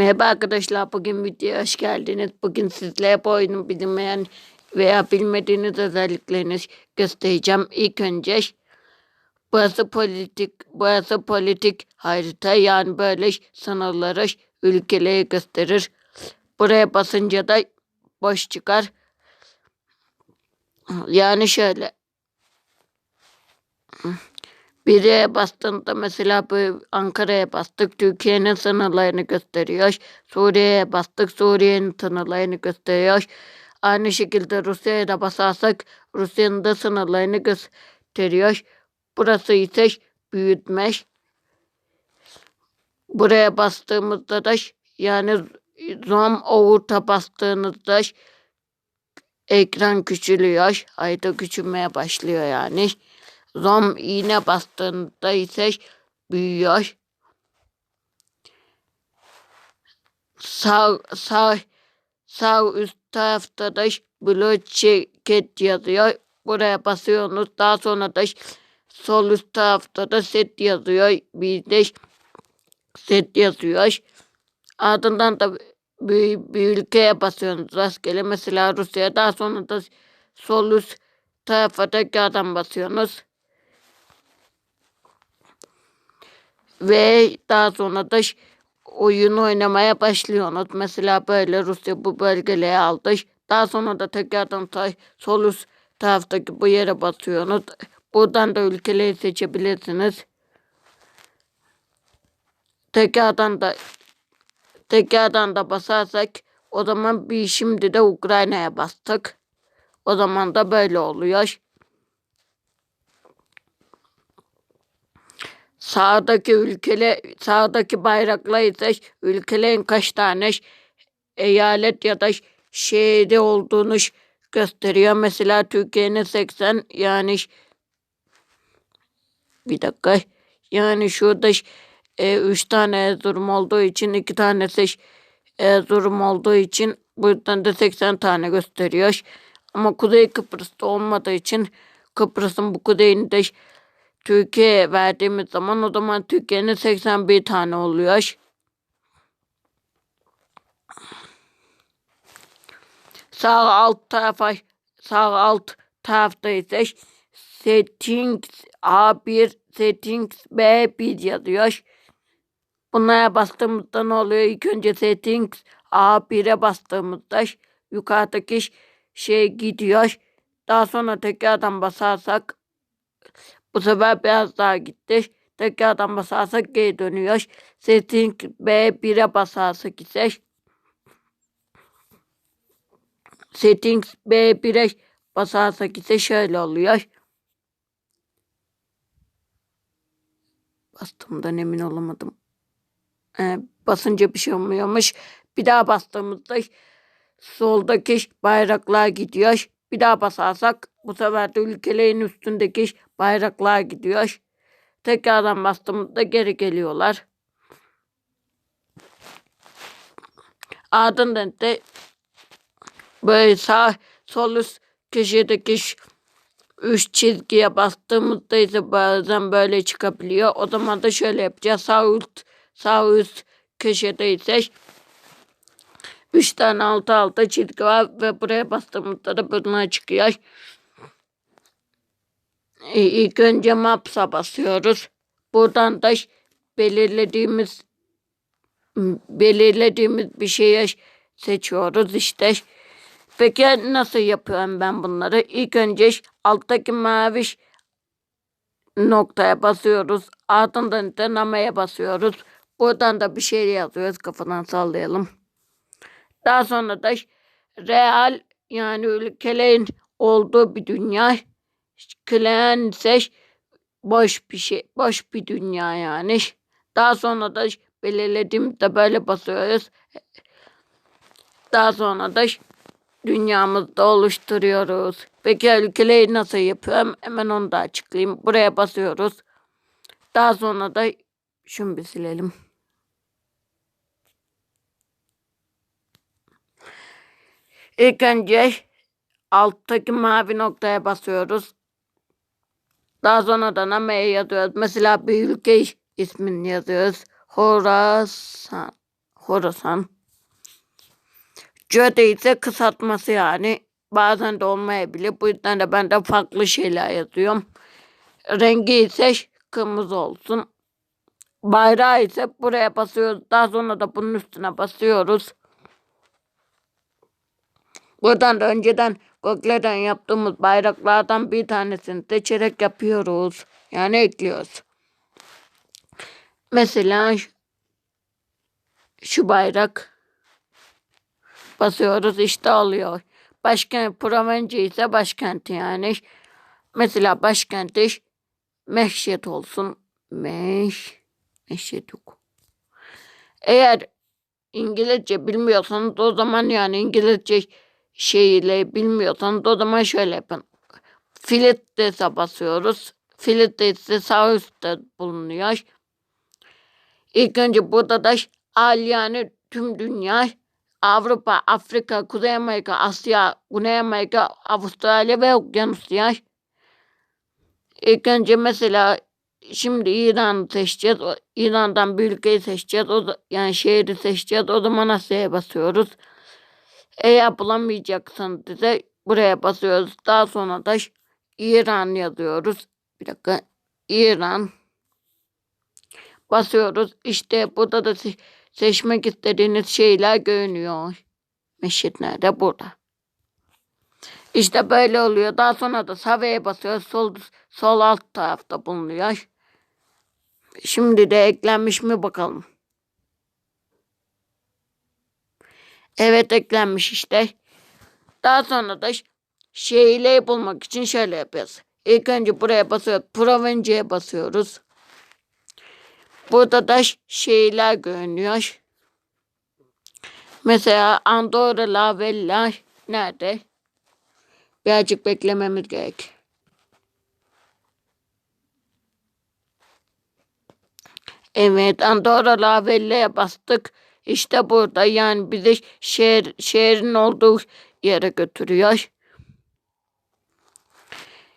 Merhaba arkadaşlar, bugün videoya hoş geldiniz. Bugün sizlere bu oyunu bilmeyen veya bilmediğiniz özelliklerini göstereceğim. İlk önce burası politik, burası politik harita yani böyle sınırları ülkeleri gösterir. Buraya basınca da boş çıkar. Yani şöyle. Bire bastığında mesela Ankara'ya bastık Türkiye'nin sınırlarını gösteriyor. Suriye'ye bastık Suriye'nin sınırlarını gösteriyor. Aynı şekilde Rusya'ya da basarsak Rusya'nın da sınırlarını gösteriyor. Burası ise büyütme. Buraya bastığımızda da yani zoom over'ta bastığınızda ekran küçülüyor. Ayda küçülmeye başlıyor yani. Zoom iğne bastığında ise büyüyor. Sağ, sağ, sağ üst tarafta da blue ceket yazıyor. Buraya basıyorsunuz. Daha sonra da sol üst tarafta da set yazıyor. Bir de set yazıyor. Ardından da bir, bir ülkeye basıyorsunuz rastgele. Mesela Rusya. Daha sonra da sol üst tarafa tekrardan basıyorsunuz. Ve daha sonra da oyun oynamaya başlıyorsunuz. Mesela böyle Rusya bu bölgeleri aldı. Daha sonra da tekrardan sol üst taraftaki bu yere basıyorsunuz. Buradan da ülkeleri seçebilirsiniz. Tekrardan da tekrardan da basarsak o zaman bir şimdi de Ukrayna'ya bastık. O zaman da böyle oluyor. Sağdaki ülkele sağdaki bayrakla ise ülkelerin kaç tane eyalet ya da şehri olduğunu gösteriyor. Mesela Türkiye'nin 80 yani bir dakika yani şurada e, üç tane Erzurum olduğu için iki tanesi Erzurum olduğu için buradan da 80 tane gösteriyor. Ama Kuzey Kıbrıs'ta olmadığı için Kıbrıs'ın bu kuzeyini de Türkiye'ye verdiğimiz zaman o zaman Türkiye'nin 81 tane oluyor. Sağ alt tarafa sağ alt tarafta ise settings A1 settings B1 yazıyor. Bunlara bastığımızda ne oluyor? İlk önce settings A1'e bastığımızda yukarıdaki şey gidiyor. Daha sonra tekrardan basarsak bu sefer biraz daha gitti. Tekrardan basarsak geri dönüyor. Setting B1'e basarsak ise Settings B1'e basarsak ise şöyle oluyor. Bastığımdan emin olamadım. Ee, basınca bir şey olmuyormuş. Bir daha bastığımızda soldaki bayraklar gidiyor. Bir daha basarsak bu sefer de ülkelerin üstündeki bayraklar gidiyor. Tekrardan bastığımızda geri geliyorlar. Ardından da böyle sağ sol üst köşedeki üç çizgiye bastığımızda ise bazen böyle çıkabiliyor. O zaman da şöyle yapacağız. Sağ üst, sağ üst köşede ise üç tane altı alta çizgi var ve buraya bastığımızda da bunlar çıkıyor. İlk önce Maps'a basıyoruz. Buradan da belirlediğimiz belirlediğimiz bir şeye seçiyoruz işte. Peki nasıl yapıyorum ben bunları? İlk önce alttaki mavi noktaya basıyoruz. Ardından da namaya basıyoruz. Buradan da bir şey yazıyoruz. Kafadan sallayalım. Daha sonra da real yani ülkelerin olduğu bir dünya. Klen ise boş bir şey, boş bir dünya yani. Daha sonra da belirlediğimde böyle basıyoruz. Daha sonra da dünyamızda oluşturuyoruz. Peki ülkeleri nasıl yapıyorum? Hemen onu da açıklayayım. Buraya basıyoruz. Daha sonra da şunu bir silelim. İlk önce alttaki mavi noktaya basıyoruz. Daha sonra da namaya yazıyoruz. Mesela bir ülke ismini yazıyoruz. Horasan. Horasan. Cöde ise kısaltması yani. Bazen de olmayabilir. Bu yüzden de ben de farklı şeyler yazıyorum. Rengi ise kırmızı olsun. Bayrağı ise buraya basıyoruz. Daha sonra da bunun üstüne basıyoruz. Buradan da önceden Google'den yaptığımız bayraklardan bir tanesini seçerek yapıyoruz. Yani ekliyoruz. Mesela şu- bayrak basıyoruz işte oluyor. Başkent Provence ise başkenti yani. Mesela başkenti Meşyet olsun. Meş Meşyet yok. Eğer İngilizce bilmiyorsanız o zaman yani İngilizce şeyle bilmiyorsanız o zaman şöyle yapın. Filtres'e basıyoruz. Filtres sağ üstte bulunuyor. İlk önce burada da al yani tüm dünya Avrupa, Afrika, Kuzey Amerika, Asya, Güney Amerika, Avustralya ve Okyanusya. İlk önce mesela şimdi İran'ı seçeceğiz. İran'dan bir ülkeyi seçeceğiz. O, yani şehri seçeceğiz. O zaman Asya'ya basıyoruz. Eğer bulamayacaksanız bize buraya basıyoruz. Daha sonra da İran yazıyoruz. Bir dakika. İran. Basıyoruz. İşte burada da se- seçmek istediğiniz şeyler görünüyor. Meşit nerede? Burada. İşte böyle oluyor. Daha sonra da Save'ye basıyoruz. Sol, sol alt tarafta bulunuyor. Şimdi de eklenmiş mi bakalım. Evet eklenmiş işte. Daha sonra da ş- şeyleri bulmak için şöyle yapıyoruz. İlk önce buraya basıyoruz. Provence'ye basıyoruz. Burada da şeyler görünüyor. Mesela Andorra La Vella nerede? Birazcık beklememiz gerek. Evet Andorra La Vella'ya bastık. İşte burada yani bizi şehir, şehrin olduğu yere götürüyor.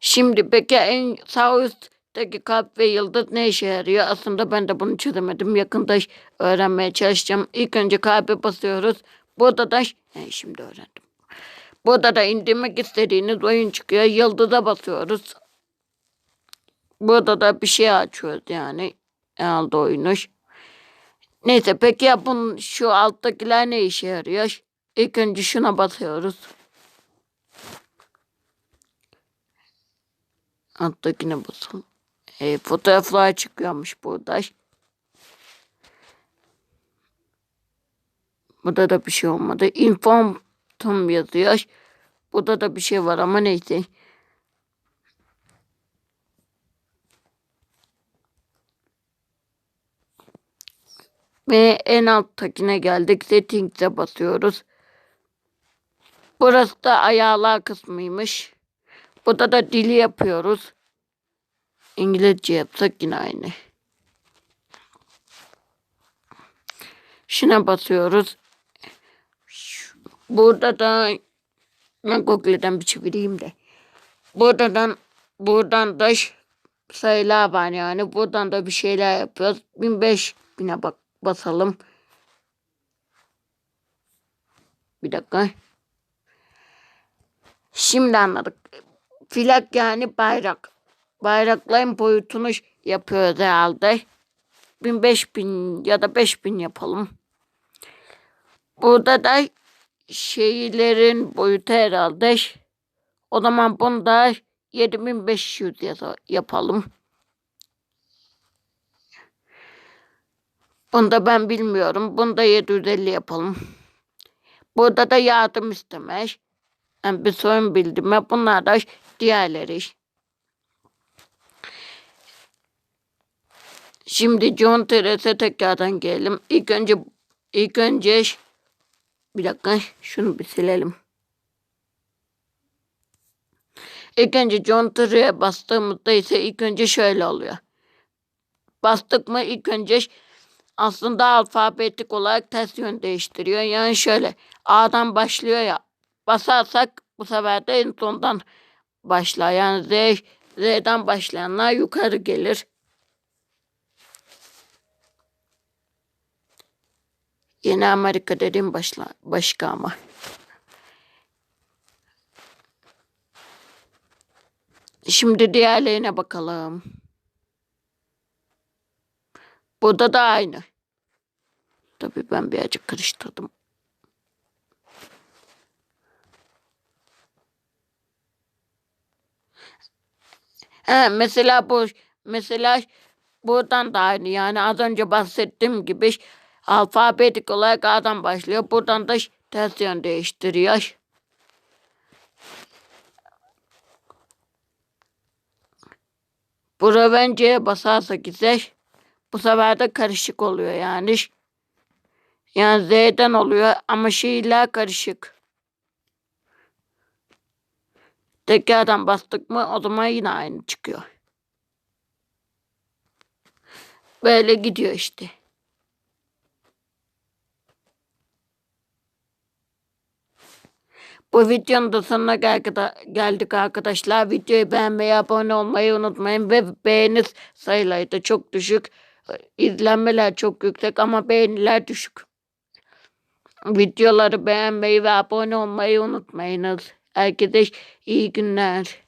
Şimdi peki en sağ üstteki kalp ve yıldız ne işe yarıyor? Aslında ben de bunu çözemedim. Yakında öğrenmeye çalışacağım. İlk önce kalbe basıyoruz. Burada da He, şimdi öğrendim. Burada da indirmek istediğiniz oyun çıkıyor. Yıldıza basıyoruz. Burada da bir şey açıyoruz yani. Aldı oyunu. Neyse peki ya bunun şu alttakiler ne işe yarıyor? İlk önce şuna basıyoruz. Alttakine basalım. E, fotoğraflar çıkıyormuş burada. Burada da bir şey olmadı. Inform yazıyor. Burada da bir şey var ama neyse. Ve en alttakine geldik. Settings'e basıyoruz. Burası da ayarlar kısmıymış. Burada da dili yapıyoruz. İngilizce yapsak yine aynı. Şuna basıyoruz. Burada da ben Google'den bir çevireyim de. Buradan buradan da sayılar var yani. Buradan da bir şeyler yapıyoruz. 1005 bine bak basalım. Bir dakika. Şimdi anladık. Filak yani bayrak. Bayrakların boyutunu yapıyoruz herhalde. 1000 5000 ya da 5000 yapalım. Burada da şeylerin boyutu herhalde. O zaman bunu da 7500 yaza- yapalım. Bunu da ben bilmiyorum. Bunu da 750 yapalım. Burada da yardım istemiş. Yani bir sorun bildirme. Bunlar da diğerleri. Şimdi John Teres'e tekrardan gelelim. İlk önce ilk önce bir dakika şunu bir silelim. İlk önce John Teres'e bastığımızda ise ilk önce şöyle oluyor. Bastık mı ilk önce aslında alfabetik olarak ters yön değiştiriyor. Yani şöyle A'dan başlıyor ya. Basarsak bu sefer de en sondan başlar. Yani Z, Z'den başlayanlar yukarı gelir. Yeni Amerika dediğim başla, başka ama. Şimdi diğerlerine bakalım. Burada da aynı. Tabii ben birazcık karıştırdım. He, mesela bu mesela buradan da aynı yani az önce bahsettiğim gibi alfabetik olarak A'dan başlıyor. Buradan da ters yön değiştiriyor. Bura bence basarsa güzel. Bu sefer de karışık oluyor yani. Yani Z'den oluyor ama şeyler karışık. Tekrardan bastık mı o zaman yine aynı çıkıyor. Böyle gidiyor işte. Bu videonun da sonuna gel- geldik arkadaşlar. Videoyu beğenmeyi, abone olmayı unutmayın. Ve beğeni sayıları da çok düşük. İzlenmeler çok yüksek ama beğeniler düşük. Videoları beğenmeyi ve abone olmayı unutmayınız. Herkese iyi günler.